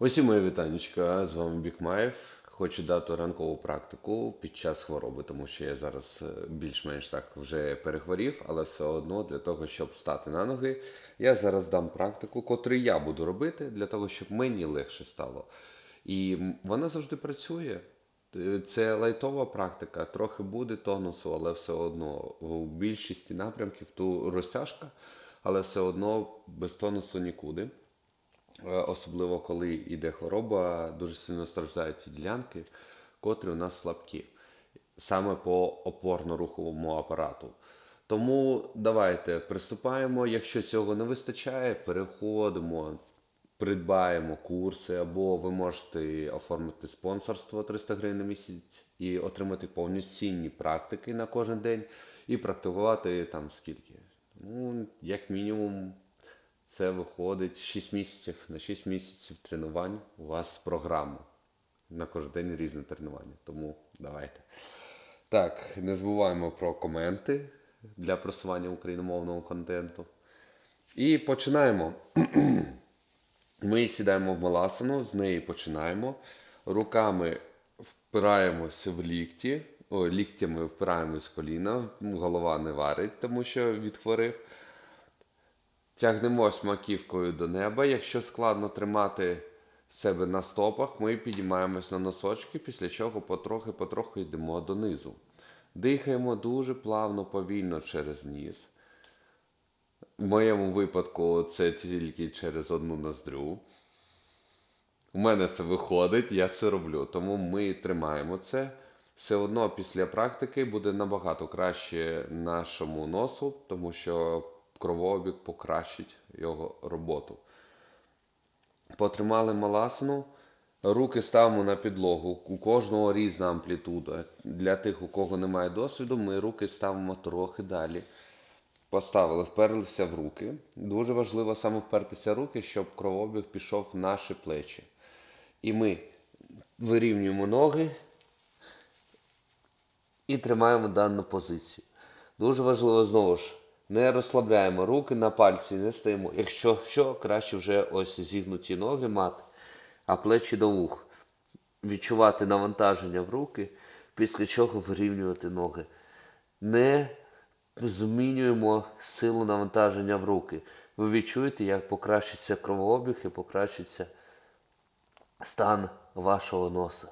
Усі мої вітанечка, з вами Бікмаєв. Хочу дати ранкову практику під час хвороби, тому що я зараз е, більш-менш так вже перехворів, але все одно для того, щоб стати на ноги, я зараз дам практику, котру я буду робити для того, щоб мені легше стало. І вона завжди працює. Е, Це лайтова практика, трохи буде тонусу, але все одно у більшості напрямків ту розтяжка, але все одно без тонусу нікуди. Е, Особливо коли йде хвороба, дуже сильно страждають ті ділянки, котрі у нас слабкі, саме по опорно-руховому апарату. Тому давайте приступаємо. Якщо цього не вистачає, переходимо, придбаємо курси, або ви можете оформити спонсорство 300 гривень на місяць і отримати повноцінні практики на кожен день і практикувати там скільки. Ну, як мінімум це виходить 6 місяців. На 6 місяців тренувань у вас програма. На кожен день різне тренування. Тому давайте. Так, не забуваємо про коменти для просування україномовного контенту. І починаємо. Ми сідаємо в маласану, з неї починаємо. Руками впираємося в лікті, о, ліктями впираємось в коліна, голова не варить, тому що відхворив. Тягнемось маківкою до неба. Якщо складно тримати себе на стопах, ми підіймаємось на носочки, після чого потрохи-потрохи йдемо донизу. Дихаємо дуже плавно, повільно через ніс. В моєму випадку це тільки через одну ноздрю. У мене це виходить, я це роблю. Тому ми тримаємо це. Все одно після практики буде набагато краще нашому носу, тому що кровообіг покращить його роботу. Потримали маласану, руки ставимо на підлогу. У кожного різна амплітуда. Для тих, у кого немає досвіду, ми руки ставимо трохи далі. Поставили, вперлися в руки. Дуже важливо саме впертися руки, щоб кровообіг пішов в наші плечі. І ми вирівнюємо ноги і тримаємо дану позицію. Дуже важливо знову ж, не розслабляємо руки на пальці, не стоїмо. Якщо що, краще вже ось зігнуті ноги мати, а плечі до вух. Відчувати навантаження в руки, після чого вирівнювати ноги. Не змінюємо силу навантаження в руки. Ви відчуєте, як покращиться кровообіг і покращиться стан вашого носа.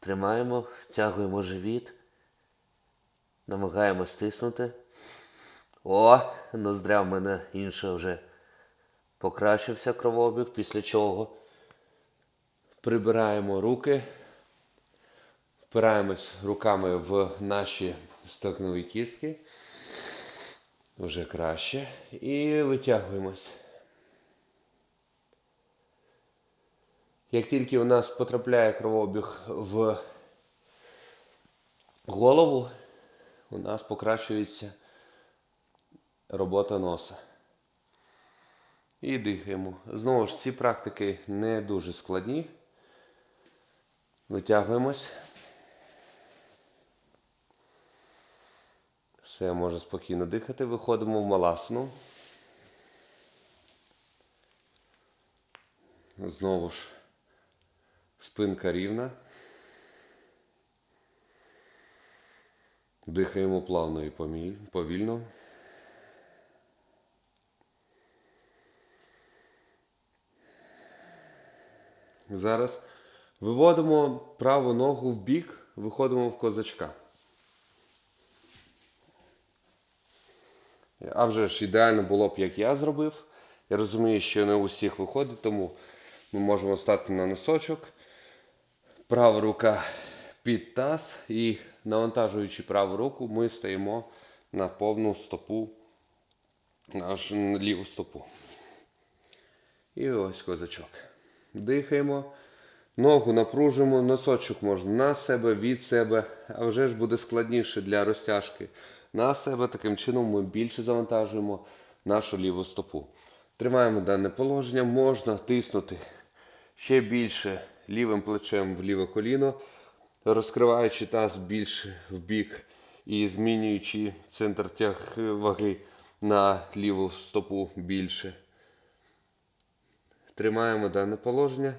Тримаємо, втягуємо живіт, намагаємось стиснути. О, ноздря в мене інша вже покращився кровообіг, після чого прибираємо руки, впираємось руками в наші стегнові кістки. Вже краще. І витягуємось. Як тільки у нас потрапляє кровообіг в голову, у нас покращується робота носа. І дихаємо. Знову ж ці практики не дуже складні. Витягуємось. Все, можна спокійно дихати. Виходимо в маласну. Знову ж спинка рівна. Дихаємо плавно і повільно. Зараз виводимо праву ногу в бік, виходимо в козачка. А вже ж ідеально було б, як я зробив. Я розумію, що не у всіх виходить, тому ми можемо стати на носочок. Права рука під таз і навантажуючи праву руку, ми стаємо на повну стопу, аж ліву стопу. І ось козачок. Дихаємо. Ногу напружуємо, носочок можна на себе, від себе, а вже ж буде складніше для розтяжки. На себе таким чином ми більше завантажуємо нашу ліву стопу. Тримаємо дане положення, можна тиснути ще більше лівим плечем в ліве коліно, розкриваючи таз більше в бік і змінюючи центр тяг ваги на ліву стопу більше. Тримаємо дане положення.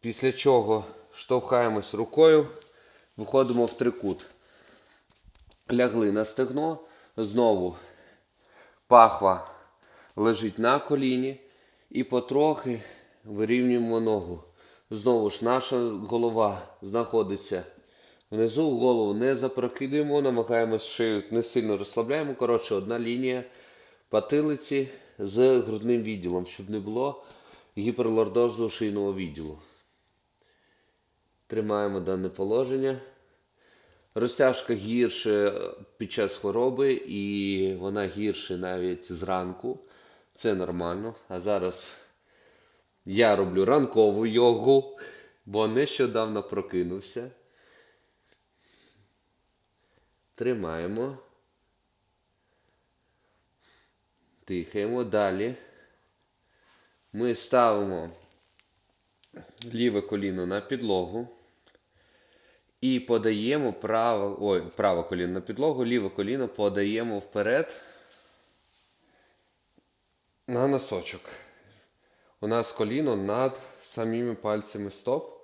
Після чого штовхаємось рукою, виходимо в трикут. Лягли на стегно, знову пахва лежить на коліні і потрохи вирівнюємо ногу. Знову ж наша голова знаходиться внизу, голову не запрокидуємо, намагаємось шию не сильно розслабляємо. Коротше, одна лінія патилиці з грудним відділом, щоб не було гіперлордозу шийного відділу. Тримаємо дане положення. Розтяжка гірше під час хвороби і вона гірше навіть зранку. Це нормально. А зараз я роблю ранкову йогу, бо нещодавно прокинувся. Тримаємо. Дихаємо далі. Ми ставимо ліве коліно на підлогу. І подаємо право, ой, праве коліно на підлогу, ліве коліно подаємо вперед на носочок. У нас коліно над самими пальцями стоп.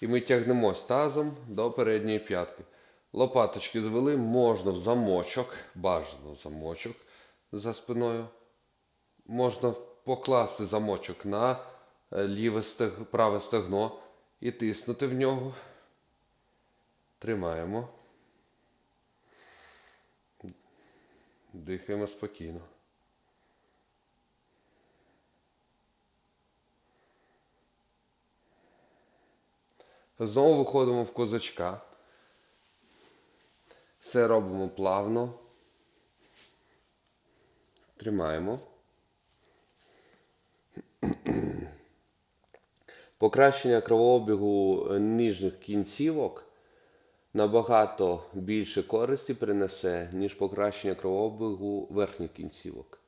І ми тягнемось тазом до передньої п'ятки. Лопаточки звели, можна в замочок, бажано замочок за спиною. Можна покласти замочок на е, ліве стег... праве стегно і тиснути в нього. Тримаємо. Дихаємо спокійно. Знову виходимо в козачка. Все робимо плавно. Тримаємо. Покращення кровообігу ніжних кінцівок набагато більше користі принесе, ніж покращення кровообігу верхніх кінцівок.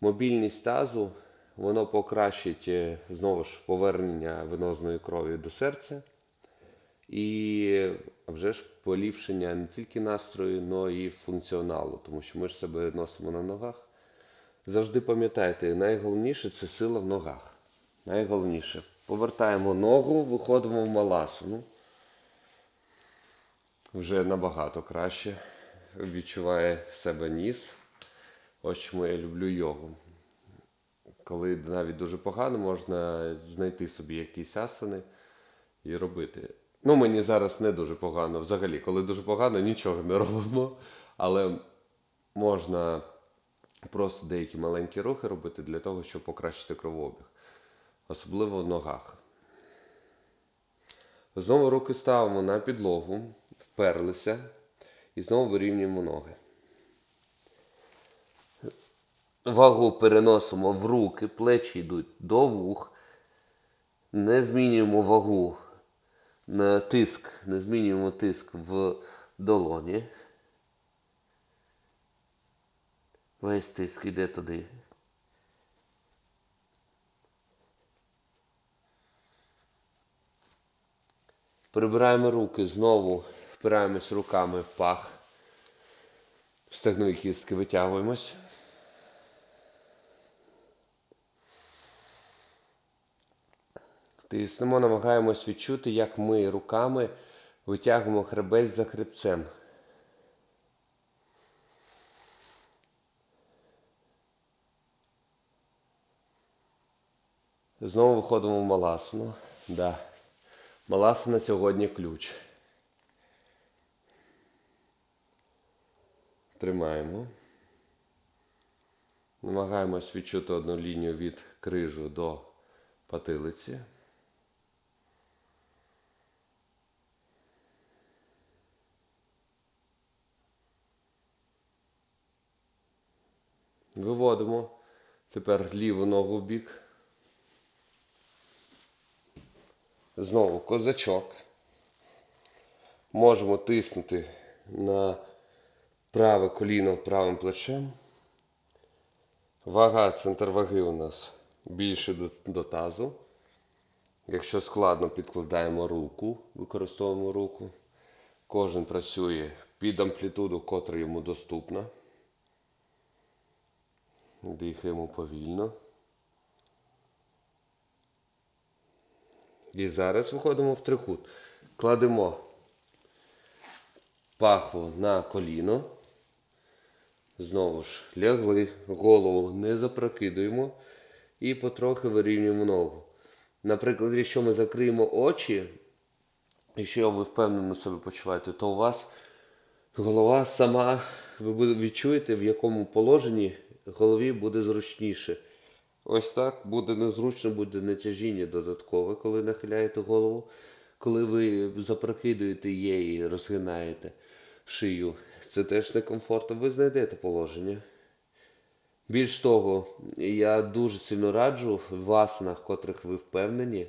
Мобільність тазу, воно покращить е, знову ж повернення венозної крові до серця. І вже ж поліпшення не тільки настрою, але і функціоналу, тому що ми ж себе носимо на ногах. Завжди пам'ятайте, найголовніше це сила в ногах. Найголовніше. Повертаємо ногу, виходимо в маласану. Вже набагато краще. Відчуває себе ніс. Ось чому я люблю йогу. Коли навіть дуже погано, можна знайти собі якісь асани і робити. Ну, мені зараз не дуже погано. Взагалі, коли дуже погано, нічого не робимо. Але можна просто деякі маленькі рухи робити для того, щоб покращити кровообіг. Особливо в ногах. Знову руки ставимо на підлогу, вперлися і знову вирівнюємо ноги. Вагу переносимо в руки, плечі йдуть до вух. Не змінюємо вагу тиск, не змінюємо тиск в долоні. Весь тиск йде туди. Прибираємо руки, знову впираємось руками в пах. Стегнові кістки витягуємось. Тиснемо, намагаємось відчути, як ми руками витягуємо хребець за хребцем. Знову виходимо в маласану. Да. Маласана сьогодні ключ. Тримаємо. Намагаємось відчути одну лінію від крижу до потилиці. Виводимо тепер ліву ногу в бік. Знову козачок. Можемо тиснути на праве коліно правим плечем. Вага, центр ваги у нас більше до, до тазу. Якщо складно, підкладаємо руку, використовуємо руку. Кожен працює під амплітуду, котра йому доступна. Дихаємо повільно. І зараз виходимо в трикут. Кладемо пахву на коліно. Знову ж лягли, голову не запрокидуємо і потрохи вирівнюємо ногу. Наприклад, якщо ми закриємо очі, якщо ви впевнено себе почуваєте, то у вас голова сама, ви відчуєте, в якому положенні голові буде зручніше. Ось так буде незручно, буде натяжіння додаткове, коли нахиляєте голову. Коли ви запрокидуєте її і розгинаєте шию, це теж некомфортно. Ви знайдете положення. Більш того, я дуже сильно раджу в асанах, в котрих ви впевнені,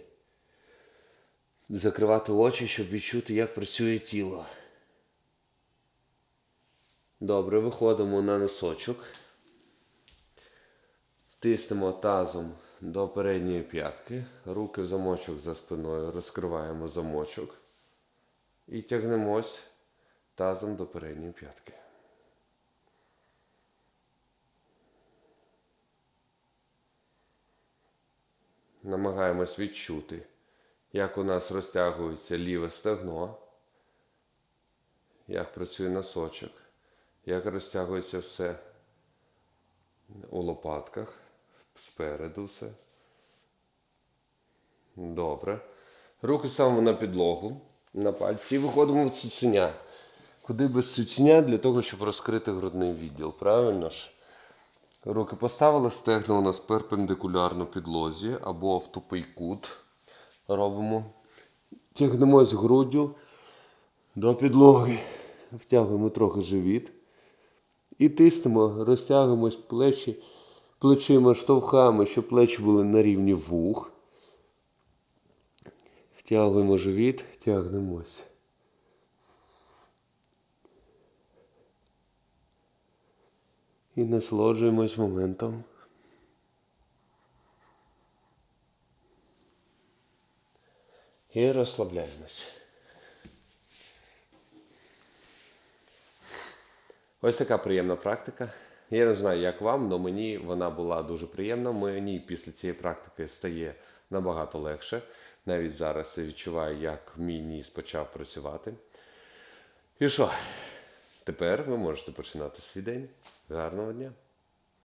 закривати очі, щоб відчути, як працює тіло. Добре, виходимо на носочок. Тиснемо тазом до передньої п'ятки, руки в замочок за спиною, розкриваємо замочок. І тягнемось тазом до передньої п'ятки. Намагаємось відчути, як у нас розтягується ліве стегно, як працює носочок, як розтягується все у лопатках, спереду все. Добре. Руки ставимо на підлогу, на пальці і виходимо в цуценя. Куди без цуценя для того, щоб розкрити грудний відділ, правильно ж? Руки поставили, стегна у нас перпендикулярно підлозі або в тупий кут робимо. Тягнемось груддю до підлоги. Втягуємо трохи живіт. І тиснемо, розтягуємось плечі, плечима штовхами, щоб плечі були на рівні вух. Втягуємо живіт, тягнемось. І насолоджуємось моментом. І розслабляємось. Ось така приємна практика. Я не знаю, як вам, але мені вона була дуже приємна. Мені після цієї практики стає набагато легше. Навіть зараз я відчуваю, як мій ніс почав працювати. І що? Тепер ви можете починати свій день. Гарного дня!